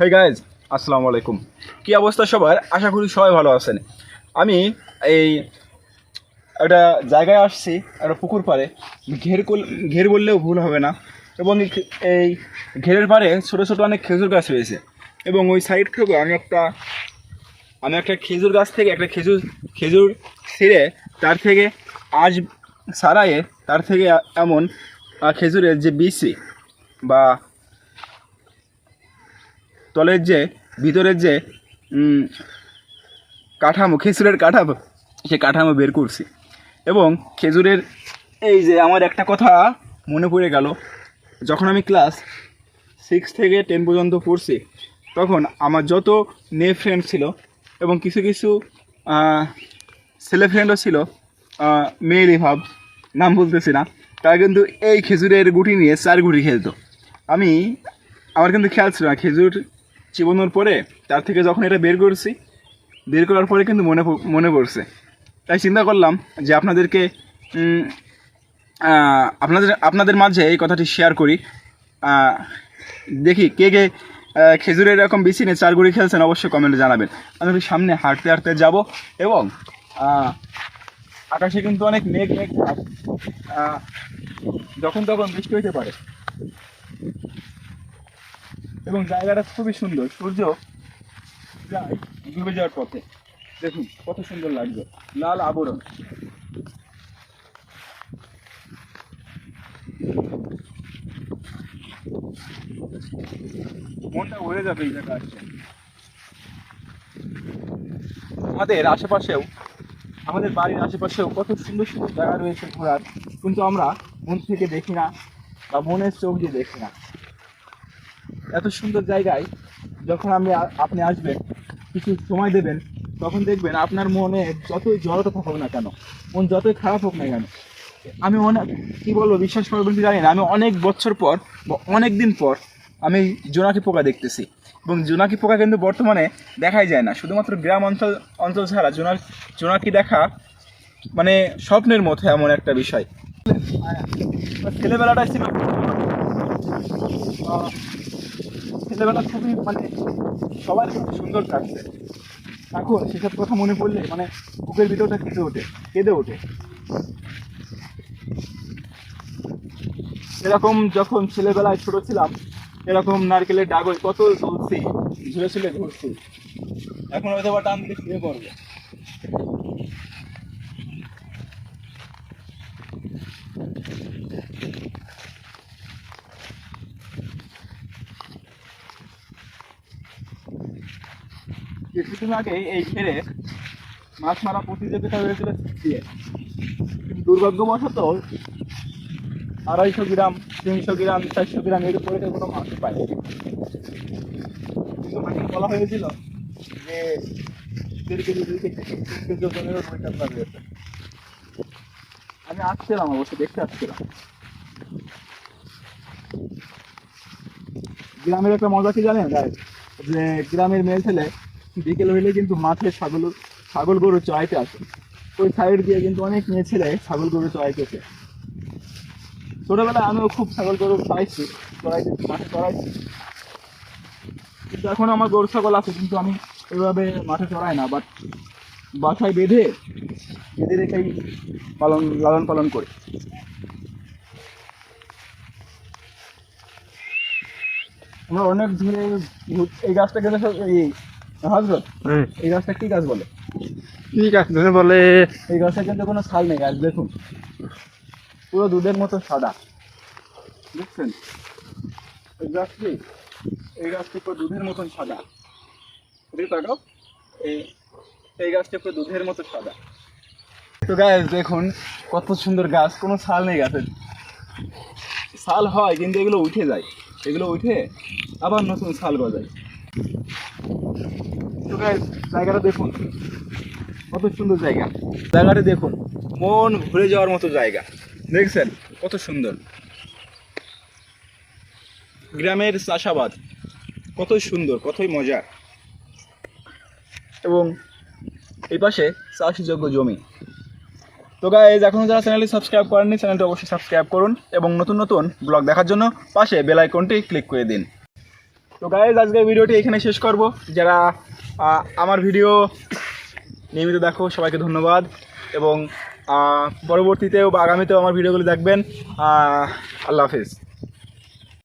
Hey guys আসসালামু আলাইকুম। কি অবস্থা সবার? আশা করি সবাই ভালো আছেন। আমি এই একটা জায়গায় আসছি, একটা পুকুর পাড়ে। ঘের ঘের বললেও ভুল হবে না। এবং এই ঘেরের পাড়ে ছোটো ছোটো অনেক খেজুর গাছ রয়েছে। এবং ওই সাইড থেকে আমি একটা আমি একটা খেজুর গাছ থেকে একটা খেজুর খেজুর ছিঁড়ে তার থেকে আজ সারায়ে তার থেকে এমন খেজুরের যে বিচি বা তলের যে, ভিতরের যে কাঠামো, খেজুরের কাঠামো, সে কাঠামো বের করছি। এবং খেজুরের এই যে আমার একটা কথা মনে পড়ে গেল, যখন আমি ক্লাস সিক্স থেকে টেন পর্যন্ত পড়ছি, তখন আমার যত মেয়ে ফ্রেন্ড ছিল এবং কিছু কিছু ছেলে ফ্রেন্ডও ছিল মেয়েরই ভাব, নাম বলতেছি না, তারা কিন্তু এই খেজুরের গুটি নিয়ে চার গুটি খেলতো। আমি, আমার কিন্তু খেয়াল ছিল না, খেজুর চিবানোর পরে তার থেকে যখন এটা বের করছি, বের করার পরে কিন্তু মনে মনে পড়ছে। তাই চিন্তা করলাম যে আপনাদেরকে আপনাদের আপনাদের মাঝে এই কথাটি শেয়ার করি। দেখি কে কে খেজুরের এরকম বেশি নিয়ে চারগুড়ি খেলছেন অবশ্যই কমেন্টে জানাবেন। আমি সামনে হাঁটতে হাঁটতে যাব এবং আকাশে কিন্তু অনেক মেঘ মেঘ যখন তখন বৃষ্টি হইতে পারে। এবং জায়গাটা খুবই সুন্দর। সূর্য যায় ডুবে যাওয়ার পথে। দেখুন, কত সুন্দর লাগবে লাল আবরণ। মনটা ভরে যাবে এই জায়গা আসছে আমাদের আশেপাশেও, আমাদের বাড়ির আশেপাশেও কত সুন্দর সুন্দর জায়গা রয়েছে ঘোরার। কিন্তু আমরা মন থেকে দেখি না বা মনের চোখ দিয়ে দেখি না। এত সুন্দর জায়গায় যখন আমি আপনি আসবেন, কিছু সময় দেবেন, তখন দেখবেন আপনার মনে যতই জড়তা থাকুক না কেন, মন যতই খারাপ হোক না কেন, আমি অনেক, কী বলব, বিশ্বাস করবেন কি জানি না, আমি অনেক বছর পর বা অনেক দিন পর আমি জোনাকি পোকা দেখতেছি। এবং জোনাকি পোকা কিন্তু বর্তমানে দেখাই যায় না, শুধুমাত্র গ্রাম অঞ্চল অঞ্চল ছাড়া জোনাক জোনাকি দেখা মানে স্বপ্নের মতো এমন একটা বিষয়। ছেলেবেলাটা ছিল ছেলেবেলা খুবই মানে সবার খুব সুন্দর কাটছে। এখন সেসব কথা মনে পড়লে মানে বুকের ভিতরটা কেঁদে ওঠে কেঁদে ওঠে। এরকম যখন ছেলেবেলায় ছোট ছিলাম, এরকম নারকেলের ডাগল কত ঝুলছি, ঝুলে ঝুলে ঘুরছি এখন হয়তো বা টান দিলে শুয়ে পড়বে। কিছুদিন আগে এই ঘেরে মাছ মারা প্রতিযোগিতা হয়েছিল দিয়ে দুর্ভাগ্যবশত আড়াইশো গ্রাম, তিনশো গ্রাম, চারশো গ্রাম এর উপরে কোনো মাছ কিন্তু মানে বলা হয়েছিল যে আমি আসছিলাম অবশ্য, দেখতে আসছিলাম। গ্রামের একটা মজা কি জানেন? যে গ্রামের মেয়ে ছেলে বিকেল হইলে কিন্তু মাঠে ছাগল ছাগল গরু চড়াইতে আসে। ওই সাইড দিয়ে কিন্তু অনেক মেয়ে ছেলে ছাগল গরু চড়াইতেছে ছোটবেলায় আমিও খুব ছাগল গরু চড়াইছি মাঠে চড়াইছি। কিন্তু এখন আমার গরু ছাগল আছে, কিন্তু আমি ওইভাবে মাঠে চড়াই না বাট বাসায় বেঁধে বেঁধে রেখেই পালন, লালন পালন করি। আমরা অনেক ঘুর- এই গাছটা কিন্তু এই হজরত এই গাছটা কি গাছ বলে? ঠিক আছে বলে? এই গাছটা কিন্তু কোনো ছাল নেই গাছ দেখুন। পুরো দুধের মতো সাদা। দেখছেন? এই গাছটি এই গাছটি পুরো দুধের মতন সাদা? তাকাও এই এই গাছটা পুরো দুধের মতো সাদা? তো গাছ দেখুন কত সুন্দর গাছ। কোনো ছাল নেই গাছের ছাল হয় কিন্তু এগুলো উঠে যায়। এগুলো উঠে আবার নতুন ছাল গজায়। জায়গাটা দেখুন। কত সুন্দর জায়গা। জায়গাটা দেখুন, মন যাওয়ার মতো জায়গা। দেখছেন? কত সুন্দর। গ্রামের চাষাবাদ, কত সুন্দর, কতই মজা এবং এই পাশে চাষযোগ্য জমি। তো গাইজ এখনও যারা চ্যানেলটি সাবস্ক্রাইব করেননি চ্যানেলটি অবশ্যই সাবস্ক্রাইব করুন এবং নতুন নতুন ব্লগ দেখার জন্য পাশে বেল আইকনটি ক্লিক করে দিন। তো গাইজ আজকে ভিডিওটি এখানে শেষ করব। যারা আমার ভিডিও নিয়মিত দেখো, সবাইকে ধন্যবাদ। এবং পরবর্তীতেও বা আগামীতেও আমার ভিডিওগুলো দেখবেন। আল্লাহ হাফিজ।